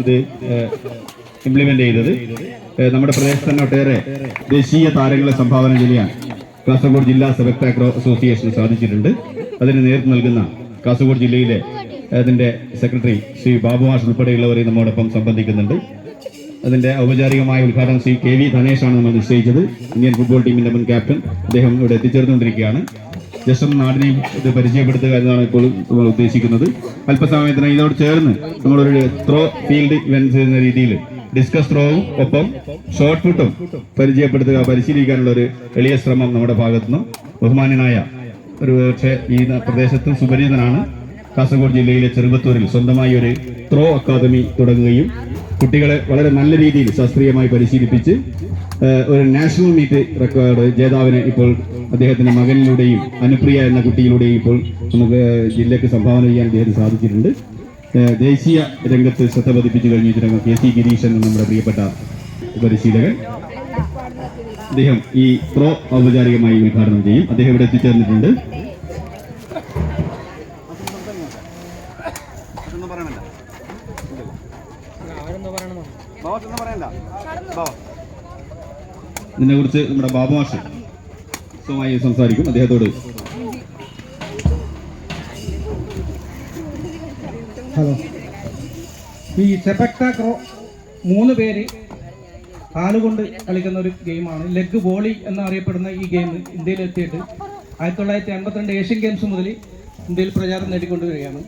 ഇത് ഇംപ്ലിമെന്റ് ചെയ്തത്. നമ്മുടെ പ്രദേശത്ത് തന്നെ ഒട്ടേറെ ദേശീയ താരങ്ങളെ സംഭാവന ചെയ്യാൻ കാസർഗോഡ് ജില്ലാ സെലക്ട് ആഗ്രോ അസോസിയേഷന് സാധിച്ചിട്ടുണ്ട്. അതിന് നേതൃത്വം നൽകുന്ന കാസർഗോഡ് ജില്ലയിലെ അതിന്റെ സെക്രട്ടറി ശ്രീ ബാബു മാഷ് ഉൾപ്പെടെയുള്ളവരെ നമ്മോടൊപ്പം സംബന്ധിക്കുന്നുണ്ട്. അതിന്റെ ഔപചാരികമായ ഉദ്ഘാടനം ശ്രീ കെ വി ധനേഷാണ് നമ്മൾ നിശ്ചയിച്ചത്. ഇന്ത്യൻ ഫുട്ബോൾ ടീമിന്റെ മുൻ ക്യാപ്റ്റൻ അദ്ദേഹം ഇവിടെ എത്തിച്ചേർന്നുകൊണ്ടിരിക്കുകയാണ്. ജസ്റ്റ് ഒന്ന് നാടിനെ ഇത് പരിചയപ്പെടുത്തുക എന്നതാണ് ഇപ്പോൾ നമ്മൾ ഉദ്ദേശിക്കുന്നത്. അല്പസമയത്തിന് ഇതോട് ചേർന്ന് നമ്മളൊരു ത്രോ ഫീൽഡ് ഇവൻസ് എന്ന രീതിയിൽ ഡിസ്കസ് ത്രോവും ഒപ്പം ഷോർട്ട് പുട്ടും പരിചയപ്പെടുത്തുക പരിശീലിക്കാനുള്ള ഒരു എളിയ ശ്രമം നമ്മുടെ ഭാഗത്തുനിന്നും ബഹുമാനനായ ഒരു പക്ഷേ ഈ പ്രദേശത്തും സുപരിചിതനാണ്. കാസർഗോഡ് ജില്ലയിലെ ചെറുപത്തൂരിൽ സ്വന്തമായി ഒരു ത്രോ അക്കാദമി തുടങ്ങുകയും കുട്ടികളെ വളരെ നല്ല രീതിയിൽ ശാസ്ത്രീയമായി പരിശീലിപ്പിച്ച് ഒരു നാഷണൽ മീറ്റ് റെക്കോർഡ് ജേതാവിനെ ഇപ്പോൾ അദ്ദേഹത്തിന്റെ മകനിലൂടെയും അനുപ്രിയ എന്ന കുട്ടിയിലൂടെയും ഇപ്പോൾ നമുക്ക് ജില്ലയ്ക്ക് സംഭാവന ചെയ്യാൻ അദ്ദേഹത്തിന് സാധിച്ചിട്ടുണ്ട്. ദേശീയ രംഗത്ത് ശ്രദ്ധ പതിപ്പിച്ചു കഴിഞ്ഞിട്ടുണ്ട് കെ സി ഗിരീശൻ എന്ന നമ്മുടെ പ്രിയപ്പെട്ട പരിശീലകൻ. അദ്ദേഹം ഈ പ്രോ ഔപചാരികമായി ഉദ്ഘാടനം ചെയ്യും. അദ്ദേഹം ഇവിടെ എത്തിച്ചേർന്നിട്ടുണ്ട്. പറയണ്ട. ബാബ ഇതിനെ കുറിച്ച് നമ്മുടെ ബാബു മാഷ് സ്വമായി സംസാരിക്കും. അദ്ദേഹത്തോട് ഹലോ. ഈ സെപക്ടാക്രോ മൂന്ന് പേര് കാലുകൊണ്ട് കളിക്കുന്ന ഒരു ഗെയിമാണ്. ലെഗ് വോളി എന്നറിയപ്പെടുന്ന ഈ ഗെയിം ഇന്ത്യയിൽ എത്തിയിട്ട് ആയിരത്തി തൊള്ളായിരത്തി അൻപത്തിരണ്ട് ഏഷ്യൻ ഗെയിംസ് മുതൽ ഇന്ത്യയിൽ പ്രചാരം നേടിക്കൊണ്ടുവരികയാണ്.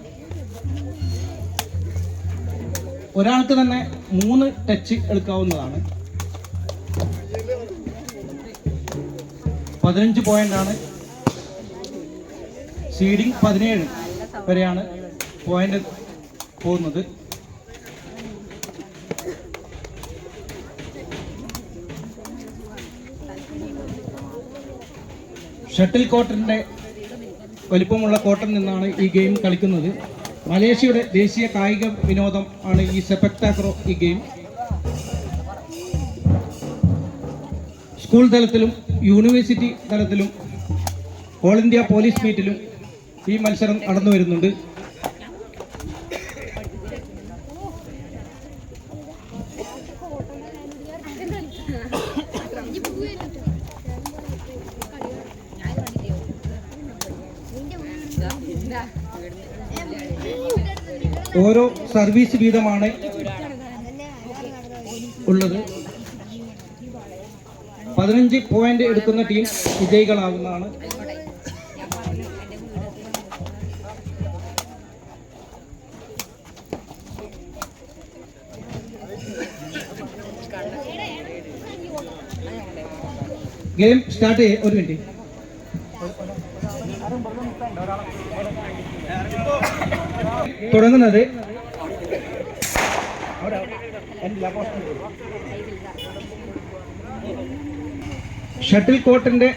ഒരാൾക്ക് തന്നെ മൂന്ന് ടച്ച് എടുക്കാവുന്നതാണ്. പതിനഞ്ച് പോയിന്റാണ് സീഡിങ് പതിനേഴ് വരെയാണ് പോയിന്റ് പോകുന്നത്. ഷട്ടിൽ കോർട്ടിന്റെ വലിപ്പമുള്ള കോർട്ടിൽ നിന്നാണ് ഈ ഗെയിം കളിക്കുന്നത്. മലേഷ്യയുടെ ദേശീയ കായിക വിനോദം ആണ് ഈ സെപക്ടാക്രോ ഈ ഗെയിം സ്കൂൾ തലത്തിലും യൂണിവേഴ്സിറ്റി തലത്തിലും ഓൾ ഇന്ത്യ പോലീസ് മീറ്റിലും ഈ മത്സരം നടന്നു വരുന്നുണ്ട്. ഓരോ സർവീസ് വീതമാണ് ഉള്ളത്. പതിനഞ്ച് പോയിന്റ് എടുക്കുന്ന ടീം വിജയികളാകുന്നതാണ് ഗെയിം സ്റ്റാർട്ട് ചെയ്യ ഒരു മിനിറ്റ് തുടങ്ങുന്നത്. ഷട്ടിൽ കോർട്ടിന്റെ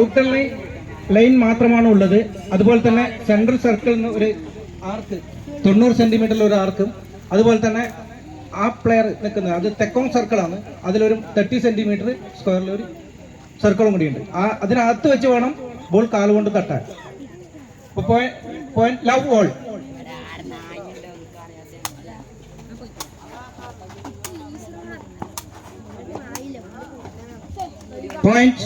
ഔട്ടർ ലൈൻ ലൈൻ മാത്രമാണ് ഉള്ളത് അതുപോലെ തന്നെ സെൻട്രൽ സർക്കിൾ എന്ന ഒരു ആർക്ക് തൊണ്ണൂറ് സെന്റിമീറ്ററിൽ ഒരു ആർക്കും. അതുപോലെ തന്നെ ആ പ്ലെയർ നിൽക്കുന്നത് അത് തെക്കോങ് സർക്കിളാണ്. അതിലൊരു തേർട്ടി സെന്റിമീറ്റർ സ്ക്വയറിൽ ഒരു സർക്കിളും കൂടിയുണ്ട്. ആ അതിനകത്ത് വെച്ച് വേണം ബോൾ കാലുകൊണ്ട് തട്ടാൻ. Point love all point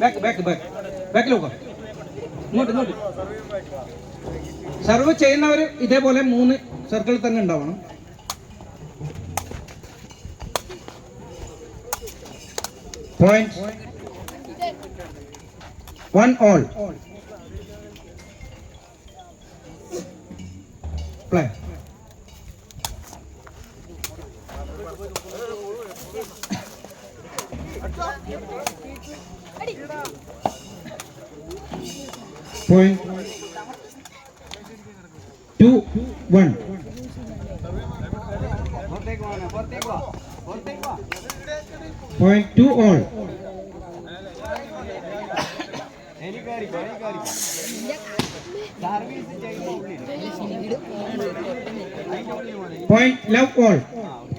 back back back ബാക്കിൽ നോക്കാം ഇങ്ങോട്ട് ഇങ്ങോട്ട്. സർവ് ചെയ്യുന്നവർ ഇതേപോലെ മൂന്ന് സർക്കിളിൽ തന്നെ ഉണ്ടാവണം. Point one all play point two one. Point two all. Point left all.